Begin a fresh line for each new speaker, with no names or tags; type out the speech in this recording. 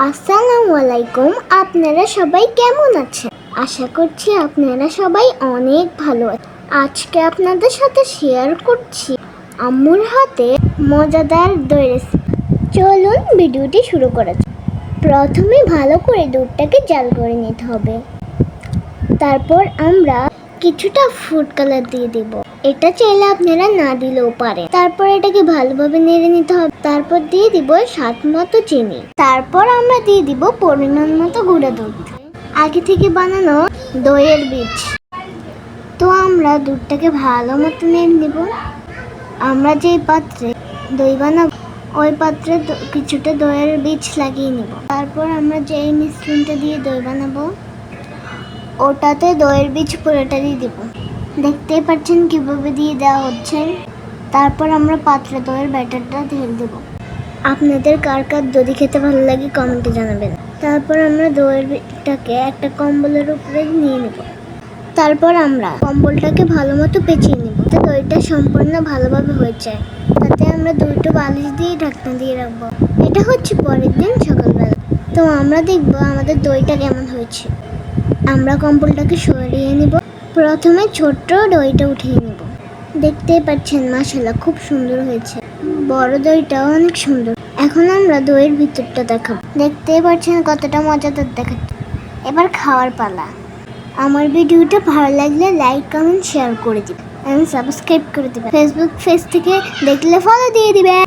আসসালামু আলাইকুম আপনারা সবাই কেমন আছেন? আশা করছি আপনারা সবাই অনেক ভালো আজকে আপনাদের সাথে শেয়ার করছি আম্মুর হাতে মজাদার দই রেসিপি চলুন ভিডিওটি শুরু করা যাক। প্রথমে ভালো করে দুধটাকে জাল করে নিতে হবে। তারপর আমরা কিছুটা ফুড কালার দিয়ে দেব। এটা চাইলে আপনারা না দিলেও পারেন। তারপর এটাকে ভালোভাবে নেড়ে নিতে হবে। তারপর দিয়ে দিব স্বাদ মতো চিনি। তারপর আমরা দিয়ে দিব পরিমাণ মতো গুঁড়া দুধ। আগে থেকে বানানো দইয়ের বীজ। তো আমরা দুধটাকে ভালো মতো নেড়ে নেব। আমরা যেই পাত্রে দই বানাবো, ওই পাত্রে কিছুটা দইয়ের বীজ লাগিয়ে নেব। তারপর আমরা যেই মিশ্রণটা দিয়ে দই বানাবো ওটাতে দইয়ের বীজ পুরোটা দিয়ে দেব। দেখতেই পাচ্ছেন কীভাবে দিয়ে দেওয়া হচ্ছে। তারপর আমরা পাত্রে দইয়ের ব্যাটারটা ঢেলে দেবো। আপনাদের কার কার দধি খেতে ভালো লাগে কমেন্টে জানাবেন। তারপর আমরা দইয়েরটাকে একটা কম্বলের উপরে নিয়ে নেব। তারপর আমরা কম্বলটাকে ভালো মতো পেঁচিয়ে নেব। তো দইটা সম্পূর্ণ ভালোভাবে হয়ে যায়। তাতে আমরা দুটো বালিশ দিয়ে ঢাকনা দিয়ে রাখব। এটা হচ্ছে পরের দিন সকালবেলা। তো আমরা দেখব আমাদের দইটা কেমন হয়েছে। আমরা কম্বলটাকে সরিয়ে নিব। প্রথমে ছোট্ট দইটা উঠিয়ে নিব। দেখতেই পাচ্ছেন মাশাল্লাহ খুব সুন্দর হয়েছে। বড় দইটাও অনেক সুন্দর। এখন আমরা দইয়ের ভিতরটা দেখাবো। দেখতেই পাচ্ছেন কতটা মজাদার দেখাচ্ছে। এবার খাওয়ার পালা। আমার ভিডিওটা ভালো লাগলে লাইক, কমেন্ট, শেয়ার করে দিবেন। সাবস্ক্রাইব করে দিবেন। ফেসবুক পেজ থেকে দেখলে ফলো দিয়ে দিবেন।